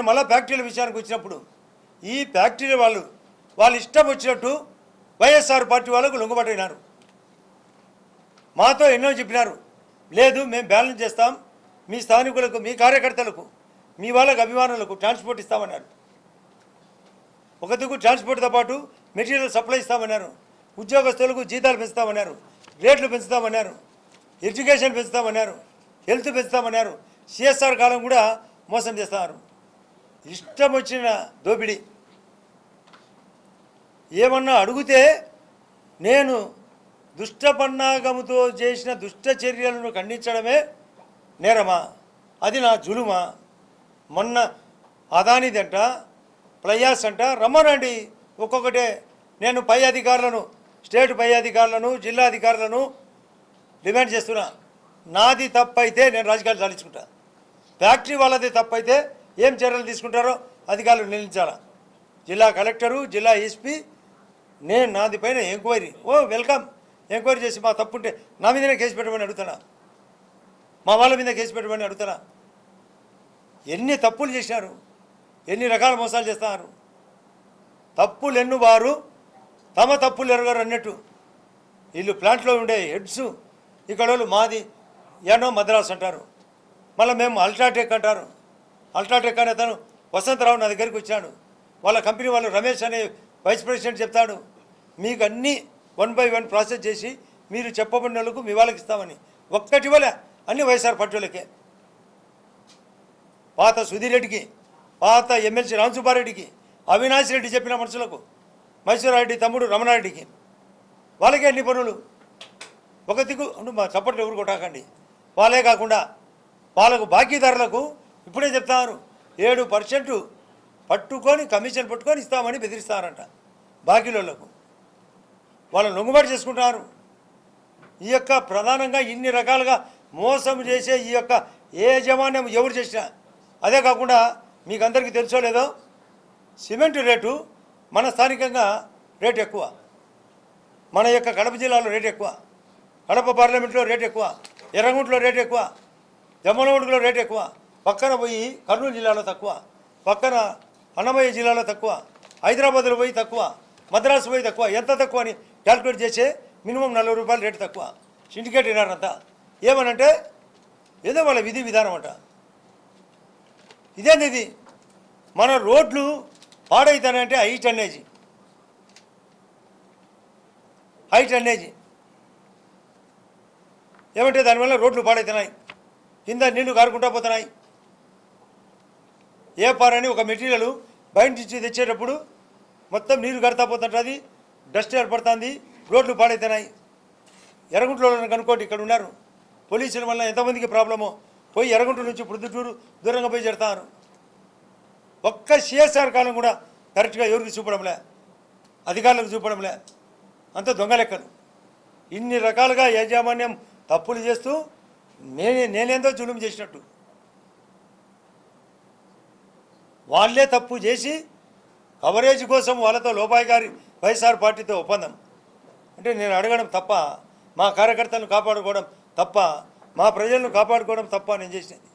నేను మళ్ళీ ఫ్యాక్టరీల విషయానికి వచ్చినప్పుడు ఈ ఫ్యాక్టరీ వాళ్ళు వాళ్ళు ఇష్టం వచ్చినట్టు వైఎస్ఆర్ పార్టీ వాళ్ళకు లొంగబడినారు. మాతో ఎన్నో చెప్పినారు. లేదు మేము బ్యాలెన్స్ చేస్తాం. మీ స్థానికులకు మీ కార్యకర్తలకు మీ వాళ్ళకు అభిమానులకు ట్రాన్స్పోర్ట్ ఇస్తామన్నారు. ఒక దిక్కు ట్రాన్స్పోర్ట్తో పాటు మెటీరియల్ సప్లై ఇస్తామన్నారు. ఉద్యోగస్తులకు జీతాలు పెంచుతామన్నారు. రేట్లు పెంచుతామన్నారు. ఎడ్యుకేషన్ పెంచుతామన్నారు. హెల్త్ పెంచుతామన్నారు. సిఎస్ఆర్ కాలం కూడా మోసం చేస్తున్నారు. ఇష్టం వచ్చిన దోపిడి. ఏమన్నా అడిగితే నేను దుష్ట పన్నాగముతో చేసిన దుష్ట చర్యలను ఖండించడమే నేరమా? అది నా జులుమా? మొన్న అదానిదంట ప్లయాస్ అంట రమ్మనండి. ఒక్కొక్కటే. నేను పై అధికారులను స్టేట్ పై అధికారులను జిల్లా అధికారులను డిమాండ్ చేస్తున్నా. నాది తప్పైతే నేను రాజకీయాలు సాధించుకుంటా. ఫ్యాక్టరీ వాళ్ళది తప్పైతే ఏం చర్యలు తీసుకుంటారో అధికారులు నిలిచారా జిల్లా కలెక్టరు జిల్లా ఎస్పీ నేను నాది పైన ఎంక్వైరీ. ఓ వెల్కమ్. ఎంక్వైరీ చేసి మా తప్పుంటే నా మీదనే కేసు పెట్టమని అడుగుతున్నా. మా వాళ్ళ మీద కేసు పెట్టమని అడుగుతున్నా. ఎన్ని తప్పులు చేశారు ఎన్ని రకాల మోసాలు చేస్తున్నారు? తప్పులు ఎన్ను వారు? తమ తప్పులు ఎరగరు అన్నట్టు. వీళ్ళు ప్లాంట్లో ఉండే హెడ్స్ ఇక్కడ వాళ్ళు మాది ఎనో మద్రాస్ అంటారు. మళ్ళీ మేము అల్ట్రాటెక్ అంటారు. అల్ట్రాటెక్ అనే అతను వసంతరావు నా దగ్గరికి వచ్చాడు. వాళ్ళ కంపెనీ వాళ్ళు రమేష్ అనే వైస్ ప్రెసిడెంట్ చెప్తాడు మీకు అన్నీ వన్ బై వన్ ప్రాసెస్ చేసి మీరు చెప్పబడిన వాళ్ళకు మీ వాళ్ళకి ఇస్తామని. ఒక్కటి వల్ల అన్ని వైఎస్ఆర్ పట్టులకే పాత సుధీర్ రెడ్డికి పాత ఎమ్మెల్సీ రామసుబ్బారెడ్డికి అవినాష్ రెడ్డి చెప్పిన మనుషులకు మైసూరారెడ్డి తమ్ముడు రమణారెడ్డికి వాళ్ళకే అన్ని పనులు? ఒక దిక్కు మా చప్పట్లు ఎవరు కొట్టాకండి. వాళ్ళే కాకుండా వాళ్ళకు బాకీదారులకు ఇప్పుడే చెప్తారు ఏడు పర్సెంట్ పట్టుకొని కమిషన్ పట్టుకొని ఇస్తామని బెదిరిస్తారంట బాకీలకు వాళ్ళు లొంగుబాటు చేసుకుంటున్నారు ఈ యొక్క ప్రధానంగా ఇన్ని రకాలుగా మోసం చేసే ఈ యొక్క ఏ యజమాన్యం ఎవరు చేసినా అదే కాకుండా మీకు అందరికీ తెలుసో లేదో సిమెంట్ రేటు మన స్థానికంగా రేటు ఎక్కువ. మన యొక్క కడప జిల్లాలో రేటు ఎక్కువ. కడప పార్లమెంట్లో రేటు ఎక్కువ. ఎర్రగుంట్లో రేటు ఎక్కువ. జమ్మలమడుగులో రేటు ఎక్కువ. పక్కన పోయి కర్నూలు జిల్లాలో తక్కువ పక్కన అన్నమయ్య జిల్లాలో తక్కువ హైదరాబాద్లో పోయి తక్కువ మద్రాసు పోయి తక్కువ ఎంత తక్కువ అని క్యాల్కులేట్ చేసే మినిమం నలభై రూపాయలు రేటు తక్కువ. సిండికేట్ వినారంతా. ఏమనంటే ఏదో వాళ్ళ విధి విధానం అంట. ఇదేంది ఇది? మన రోడ్లు పాడైతానంటే హై టన్నేజీ హై టన్నేజీ ఏమంటే దానివల్ల రోడ్లు పాడవుతున్నాయి కింద నీళ్ళు కారుకుంటా పోతున్నాయి. ఏపార్ అని ఒక మెటీరియల్ బయట నుంచి తెచ్చేటప్పుడు మొత్తం నీరు కడతా పోతుంటుంది డస్ట్ ఏర్పడుతుంది రోడ్లు పాడైతున్నాయి ఎర్రగుంటలో కనుక్కోండి ఇక్కడ ఉన్నారు. పోలీసుల వల్ల ఎంతమందికి ప్రాబ్లమో. పోయి ఎర్రగుంట నుంచి ప్రొద్దుటూరు దూరంగా పోయి చేరుతారు. ఒక్క సిఎస్ఆర్ కాలం కూడా కరెక్ట్గా ఎవరికి చూపడంలే. అధికారులకు చూపడంలే. అంత దొంగ లెక్కలు. ఇన్ని రకాలుగా యాజమాన్యం తప్పులు చేస్తూ నేనే నేనేందో జులుం చేసినట్టు. వాళ్ళే తప్పు చేసి కవరేజ్ కోసం వాళ్ళతో లోపాయి గారి వైఎస్ఆర్ పార్టీతో ఒప్పందం. అంటే నేను అడగడం తప్ప మా కార్యకర్తలను కాపాడుకోవడం తప్ప మా ప్రజలను కాపాడుకోవడం తప్ప నేను చేసినది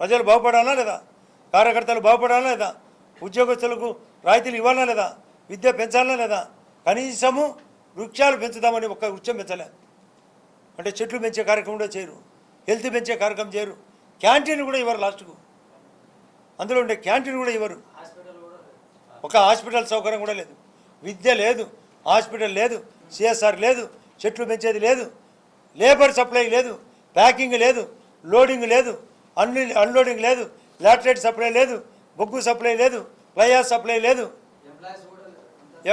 ప్రజలు బాగుపడాలా లేదా? కార్యకర్తలు బాగుపడాలా లేదా? ఉద్యోగస్తులకు రాయితీలు ఇవ్వాలా లేదా? విద్య పెంచాలా లేదా? కనీసము వృక్షాలు పెంచుదామని ఒక వృక్షం పెంచలేదు అంటే చెట్లు పెంచే కార్యక్రమం కూడా చేయరు. హెల్త్ పెంచే కార్యక్రమం చేయరు. క్యాంటీన్ కూడా ఇవ్వరు లాస్ట్కు. అందులో ఉండే క్యాంటీన్ కూడా ఇవ్వరు ఒక హాస్పిటల్ సౌకర్యం కూడా లేదు. విద్య లేదు హాస్పిటల్ లేదు సిఎస్ఆర్ లేదు చెట్లు పెంచేది లేదు లేబర్ సప్లై లేదు ప్యాకింగ్ లేదు లోడింగ్ లేదు అన్లి అన్లోడింగ్ లేదు లాటరేట్ సప్లై లేదు బొగ్గు సప్లై లేదు లయా సప్లై లేదు.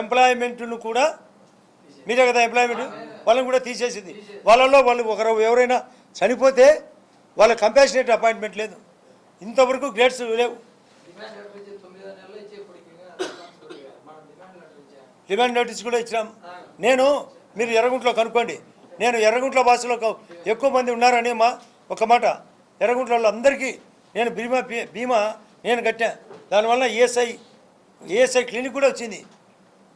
ఎంప్లాయ్మెంట్ను కూడా మీరే కదా ఎంప్లాయ్మెంట్? వాళ్ళని కూడా తీసేసింది. వాళ్ళలో వాళ్ళు ఒకరు ఎవరైనా చనిపోతే వాళ్ళ కంపాషనేట్ అపాయింట్మెంట్ లేదు. ఇంతవరకు గ్రేడ్స్ లేవు. డిమాండ్ నోటీస్ కూడా ఇచ్చినాం. నేను మీరు ఎర్రగుంట్లో కనుక్కోండి. నేను ఎర్రగుంట్ల భాషలో ఎక్కువ మంది ఉన్నారని మా ఒక మాట. ఎర్రగుంట్ల అందరికీ నేను బీమా బీమా నేను కట్టా దానివల్ల ఈఎస్ఐ ఈఎస్ఐ క్లినిక్ కూడా వచ్చింది.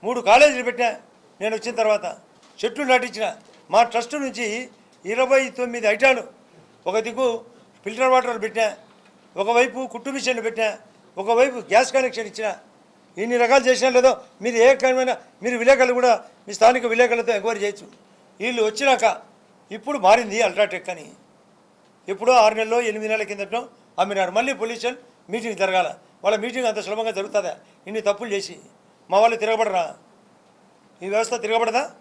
మూడు కాలేజీలు పెట్టా నేను వచ్చిన తర్వాత. చెట్లు నాటించిన. మా ట్రస్ట్ నుంచి ఇరవై తొమ్మిది ఐటాలు. ఒక దిక్కు ఫిల్టర్ వాటర్ పెట్టా ఒకవైపు కుట్టు మిషన్లు పెట్టినా ఒకవైపు గ్యాస్ కనెక్షన్ ఇచ్చిన ఇన్ని రకాలు చేసినా లేదో మీరు ఏ రకమైన మీరు విలేకరులు కూడా మీ స్థానిక విలేకరులతో ఎంక్వైరీ చేయొచ్చు. వీళ్ళు వచ్చినాక ఇప్పుడు మారింది అల్ట్రాటెక్ అని. ఎప్పుడో ఆరు నెలలో ఎనిమిది నెలల కిందటో అమ్మినారు. మళ్ళీ పొల్యూషన్ మీటింగ్ జరగాల. వాళ్ళ మీటింగ్ అంత సులభంగా జరుగుతుందా? ఇన్ని తప్పులు చేసి. మా వాళ్ళు తిరగబడరా? ఈ వ్యవస్థ తిరగబడదా?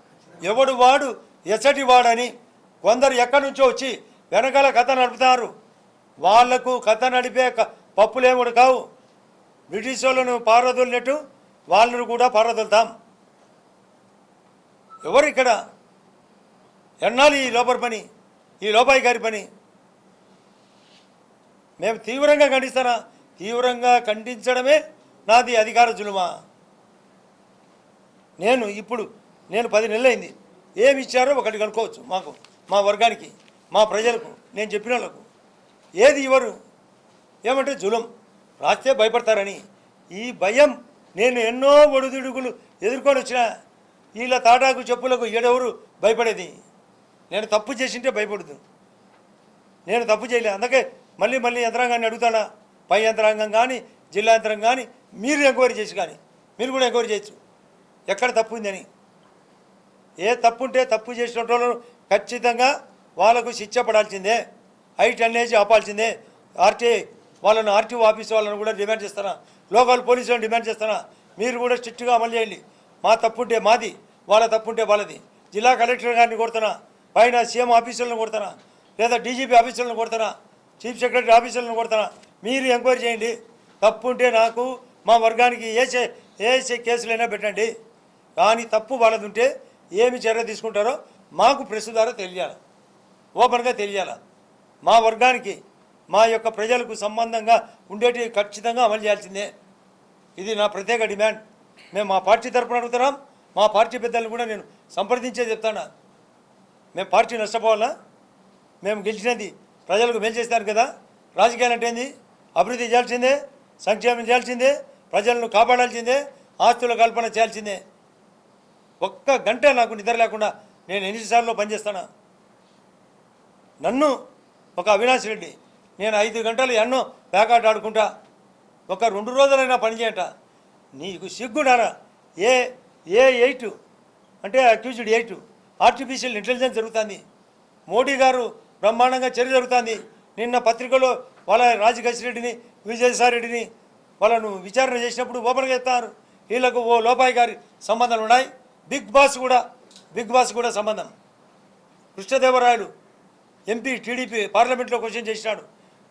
ఎవడు వాడు? ఎచ్చటి వాడని కొందరు ఎక్కడి నుంచో వచ్చి వెనకాల కథ నడుపుతారు. వాళ్ళకు కథ నడిపే క- పప్పులేముడు కావు బ్రిటిష్ వాళ్ళను పారదొలినట్టు వాళ్ళను కూడా పారదొలుతాం. ఎవరు ఇక్కడ? ఎన్నాళ్ళు ఈ లోపల పని? ఈ లోపాయి గారి పని? మేము తీవ్రంగా ఖండిస్తానా తీవ్రంగా ఖండించడమే నాది అధికార జులుమా. నేను ఇప్పుడు నేను పది నెలలైంది. ఏమి ఇచ్చారో ఒకటి కనుక్కోవచ్చు మాకు మా వర్గానికి మా ప్రజలకు నేను చెప్పిన వాళ్ళకు. ఏది ఇవ్వరు? ఏమంటే జులం. రాస్తే భయపడతారని. ఈ భయం నేను ఎన్నో ఒడిదుడుకులు ఎదుర్కొని వచ్చిన వీళ్ళ తాటాకు చెప్పులకు ఏడెవరు భయపడేది? నేను తప్పు చేసింటే భయపడదు. నేను తప్పు చేయలే. అందుకే మళ్ళీ మళ్ళీ యంత్రాంగాన్ని అడుగుతానా? పై యంత్రాంగం కానీ జిల్లా యంత్రాంగం కానీ మీరు ఎంక్వైరీ చేసి కానీ మీరు కూడా ఎంక్వైరీ చేయొచ్చు. ఎక్కడ తప్పు ఉందని. ఏ తప్పు ఉంటే తప్పు చేసిన వాళ్ళు ఖచ్చితంగా వాళ్ళకు శిక్ష పడాల్సిందే. హైట్ అనేది ఆపాల్సిందే. ఆర్టీఐ వాళ్ళను ఆర్టీఓ ఆఫీస్ వాళ్ళని కూడా డిమాండ్ చేస్తున్నా లోకల్ పోలీసులను డిమాండ్ చేస్తున్నా మీరు కూడా స్ట్రిక్ట్గా అమలు చేయండి. మా తప్పుంటే మాది వాళ్ళ తప్పుంటే వాళ్ళది. జిల్లా కలెక్టర్ గారిని కొడుతున్నా పైన సీఎం ఆఫీసులను కొడుతున్నా లేదా డీజీపీ ఆఫీసులను కొడుతున్నా చీఫ్ సెక్రటరీ ఆఫీసులను కొడుతున్నా మీరు ఎంక్వైరీ చేయండి. తప్పు ఉంటే నాకు మా వర్గానికి ఏసే ఏసే కేసులైనా పెట్టండి. కానీ తప్పు వాళ్ళది ఉంటే ఏమి చర్య తీసుకుంటారో మాకు ప్రెస్ ద్వారా తెలియాలి. ఓపెన్గా తెలియాలి. మా వర్గానికి మా యొక్క ప్రజలకు సంబంధంగా ఉండేటివి ఖచ్చితంగా అమలు చేయాల్సిందే. ఇది నా ప్రత్యేక డిమాండ్. మేము మా పార్టీ తరఫున అడుగుతున్నాం. మా పార్టీ పెద్దలను కూడా నేను సంప్రదించే చెప్తాను? మేము పార్టీ నష్టపోవాలా? మేము గెలిచినది ప్రజలకు మేలు చేస్తాను కదా? రాజకీయాలు అంటే ఏంది? అభివృద్ధి చేయాల్సిందే సంక్షేమం చేయాల్సిందే ప్రజలను కాపాడాల్సిందే ఆస్తుల కల్పన చేయాల్సిందే. ఒక్క గంట నాకు నిద్ర లేకుండా నేను ఎన్నిసార్లు పనిచేస్తాను? నన్ను ఒక అవినాష్ రెడ్డి నేను ఐదు గంటలు ఎన్నో వేకాట ఆడుకుంటా. ఒక రెండు రోజులైనా పని చేయట నీకు సిగ్గునారా ఏ ఏ ఎయిట్? అంటే అక్యూజ్డ్ ఎయిట్. ఆర్టిఫిషియల్ ఇంటెలిజెన్స్ జరుగుతుంది. మోడీ గారు బ్రహ్మాండంగా చర్య జరుగుతుంది. నిన్న పత్రికలో వాళ్ళ రాజకేశ్వరెడ్డిని విజయసాయి రెడ్డిని వాళ్ళను విచారణ చేసినప్పుడు ఓపెన్గా చెప్తారు. వీళ్ళకు ఓ లోపాయి గారి సంబంధాలు ఉన్నాయి. బిగ్ బాస్ కూడా బిగ్ బాస్ కూడా సంబంధం. కృష్ణదేవరాయలు ఎంపీ టీడీపీ పార్లమెంట్లో క్వశ్చన్ చేసినాడు.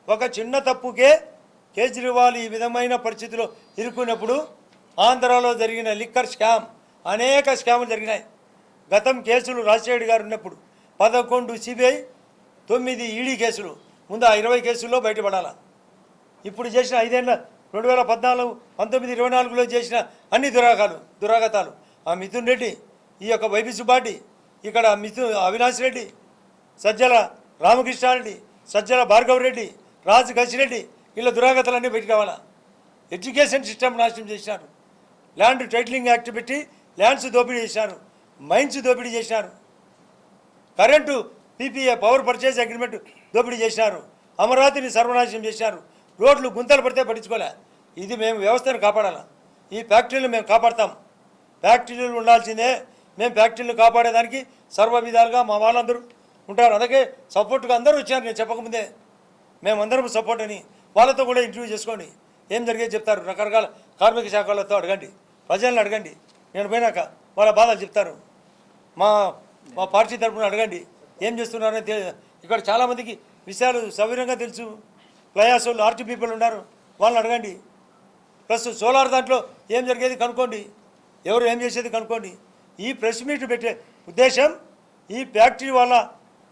ఒక చిన్న తప్పుకే కేజ్రీవాల్ ఈ విధమైన పరిస్థితిలో ఇరుక్కున్నప్పుడు ఆంధ్రాలో జరిగిన లిక్కర్ స్కామ్ అనేక స్కాములు జరిగినాయి. గతం కేసులు రాజశేఖర్ గారు ఉన్నప్పుడు పదకొండు సిబిఐ తొమ్మిది ఈడీ కేసులు ముందు ఆ ఇరవై కేసుల్లో బయటపడాల. ఇప్పుడు చేసిన ఐదేళ్ళ రెండు వేల పద్నాలుగు పంతొమ్మిది ఇరవై నాలుగులో చేసిన అన్ని దురాగాలు దురాగతాలు ఆ మిథున్ రెడ్డి ఈ యొక్క వైపీ సుబ్బాటి ఇక్కడ మిథు అవినాష్ రెడ్డి సజ్జల రామకృష్ణారెడ్డి సజ్జల భార్గవ రెడ్డి రాజు గచ్చిరెడ్డి వీళ్ళ దురాగతలన్నీ బయటకు కావాలా ఎడ్యుకేషన్ సిస్టమ్ నాశనం చేశారు ల్యాండ్ టైటిలింగ్ యాక్ట్ పెట్టి ల్యాండ్స్ దోపిడీ చేశారు మైన్స్ దోపిడీ చేశారు current PPA power purchase agreement దోపిడీ చేశారు అమరావతిని సర్వనాశనం చేశారు రోడ్లు గుంతలు పడితే పట్టించుకోలే. ఇది మేము వ్యవస్థను కాపాడాలా? ఈ ఫ్యాక్టరీలు మేము కాపాడతాం. ఫ్యాక్టరీలు ఉండాల్సిందే. మేము ఫ్యాక్టరీలు కాపాడేదానికి సర్వ విధాలుగా మా వాళ్ళందరూ ఉంటారు. అందుకే సపోర్ట్గా అందరూ వచ్చారు. నేను చెప్పకముందే మేమందరం సపోర్ట్ అని వాళ్ళతో కూడా ఇంటర్వ్యూ చేసుకోండి. ఏం జరిగేది చెప్తారు. రకరకాల కార్మిక శాఖలతో అడగండి. ప్రజలను అడగండి. నేను పోయినాక వాళ్ళ బాధలు చెప్తారు. మా మా పార్టీ తరపున అడగండి. ఏం చేస్తున్నారని ఇక్కడ చాలామందికి విషయాలు సవిరంగా తెలుసు. ప్లయాస్ వాళ్ళు ఆర్టీ పీపుల్ ఉన్నారు. వాళ్ళని అడగండి. ప్లస్ సోలార్ దాంట్లో ఏం జరిగేది కనుక్కోండి. ఎవరు ఏం చేసేది కనుక్కోండి. ఈ ప్రెస్ మీట్ పెట్టే ఉద్దేశం ఈ ఫ్యాక్టరీ వాళ్ళ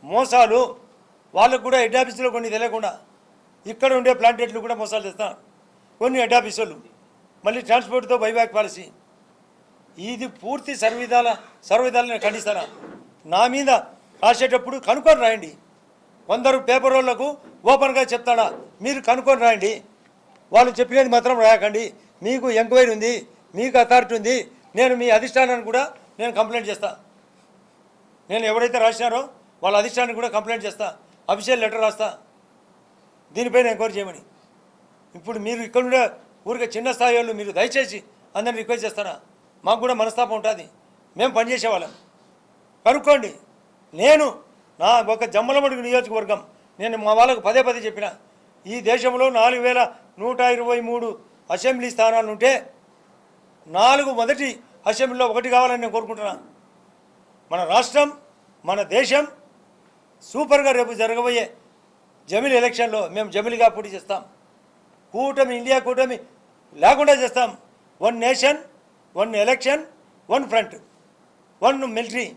మోసాలు వాళ్ళకు కూడా హెడ్ ఆఫీసులో కొన్ని తెలియకుండా ఇక్కడ ఉండే ప్లాంటేట్లు కూడా మోసాలు చేస్తాను కొన్ని హెడ్ ఆఫీసులు. వాళ్ళు మళ్ళీ ట్రాన్స్పోర్ట్తో బైబ్యాక్ పాలసీ. ఇది పూర్తి సర్వవిధాల సర్వవిధాలను నేను ఖండిస్తాను? నా మీద రాసేటప్పుడు కనుక్కొని రాయండి. కొందరు పేపర్ వాళ్ళకు ఓపెన్గా చెప్తాడా మీరు కనుక్కొని రాయండి. వాళ్ళు చెప్పినది మాత్రం రాయకండి. మీకు ఎంక్వైరీ ఉంది మీకు అథారిటీ ఉంది. నేను మీ అధిష్టానాన్ని కూడా నేను కంప్లైంట్ చేస్తాను నేను ఎవరైతే రాసినారో వాళ్ళ అధిష్టానానికి కూడా కంప్లైంట్ చేస్తా అఫీషియల్ లెటర్ రాస్తా. దీనిపైన ఎంక్వైరీ చేయమని. ఇప్పుడు మీరు ఇక్కడ ఉండే ఊరికే చిన్న స్థాయి వాళ్ళు మీరు దయచేసి అందరిని రిక్వెస్ట్ చేస్తారా? మాకు కూడా మనస్తాపం ఉంటుంది. మేము పనిచేసేవాళ్ళం. కనుక్కోండి. నేను నా ఒక జమ్మలమడుగు నియోజకవర్గం నేను మా వాళ్ళకు పదే పదే చెప్పిన ఈ దేశంలో నాలుగు వేల నూట ఇరవై మూడు అసెంబ్లీ స్థానాలు ఉంటే నాలుగు మొదటి అసెంబ్లీలో ఒకటి కావాలని నేను కోరుకుంటున్నాను మన రాష్ట్రం మన దేశం సూపర్గా రేపు జరగబోయే జమిలి ఎలక్షన్లో మేము జమిలిగా పోటీ చేస్తాం. కూటమి ఇండియా కూటమి లేకుండా చేస్తాం. One nation one election one front one military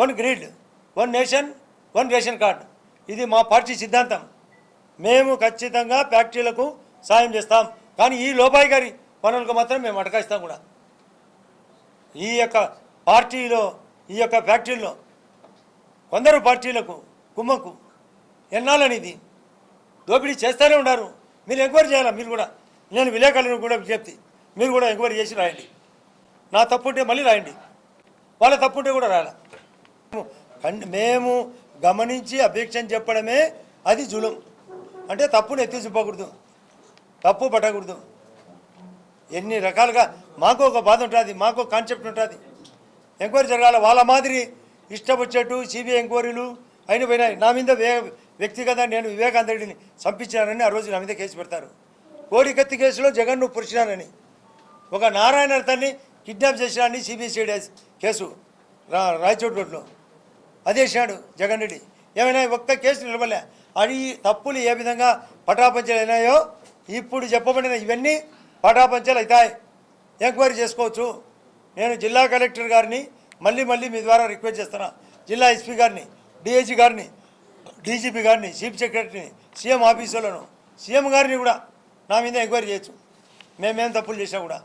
one grid one nation one ration card. ఇది మా పార్టీ సిద్ధాంతం. మేము ఖచ్చితంగా ఫ్యాక్టరీలకు సాయం చేస్తాం. కానీ ఈ లోపాయి గారి పనులకు మాత్రం మేము అటకాయిస్తాం కూడా. ఈ యొక్క పార్టీలో ఈ యొక్క ఫ్యాక్టరీలో కొందరు పార్టీలకు కుమ్మకు ఎన్నాలని ఇది దోపిడీ చేస్తూనే ఉన్నారు. మీరు ఎంక్వైరీ చేయాలా? మీరు కూడా. నేను విలేకరులను కూడా విజ్ఞప్తి. మీరు కూడా ఎంక్వైరీ చేసి రాయండి. నా తప్పుంటే మళ్ళీ రాయండి. వాళ్ళ తప్పు ఉంటే కూడా రాయాల? మేము గమనించి అభ్యక్షం చెప్పడమే అది జులుం. అంటే తప్పును ఎత్తి చూపకూడదు. తప్పు పట్టకూడదు. ఎన్ని రకాలుగా మాకు ఒక బాధ ఉంటుంది మాకు కాన్సెప్ట్ ఉంటుంది. ఎంక్వైరీ జరగాలి వాళ్ళ మాదిరి ఇష్టం వచ్చేట్టు సిబిఐ ఎంక్వైరీలు అయిన పోయినాయి నా మీద వే వ్యక్తిగత నేను వివేకానందరెడ్డిని చంపించానని ఆ రోజు నా మీద కేసు పెడతారు. కోడికత్తి కేసులో జగన్ను పురిచినానని ఒక నారాయణ రతన్ని కిడ్నాప్ చేసినాన్ని సిబిసిఐడి కేసు రా రాయచోటి రోడ్లో అదేసినాడు జగన్ రెడ్డి. ఏమైనా ఒక్క కేసు నిలబడలే. అది తప్పులు ఏ విధంగా పటాపంచలు అయినాయో ఇప్పుడు చెప్పబడిన ఇవన్నీ పటాపంచలు అవుతాయి ఎంక్వైరీ చేసుకోవచ్చు. నేను జిల్లా కలెక్టర్ గారిని మళ్ళీ మళ్ళీ మీ ద్వారా రిక్వెస్ట్ చేస్తున్నా. జిల్లా ఎస్పీ గారిని డిఐజీ గారిని డీజీపీ గారిని చీఫ్ సెక్రటరీని సీఎం ఆఫీసులను సీఎం గారిని కూడా నా మీద ఎంక్వైరీ చేయొచ్చు. మేమేం తప్పులు చేసినా కూడా.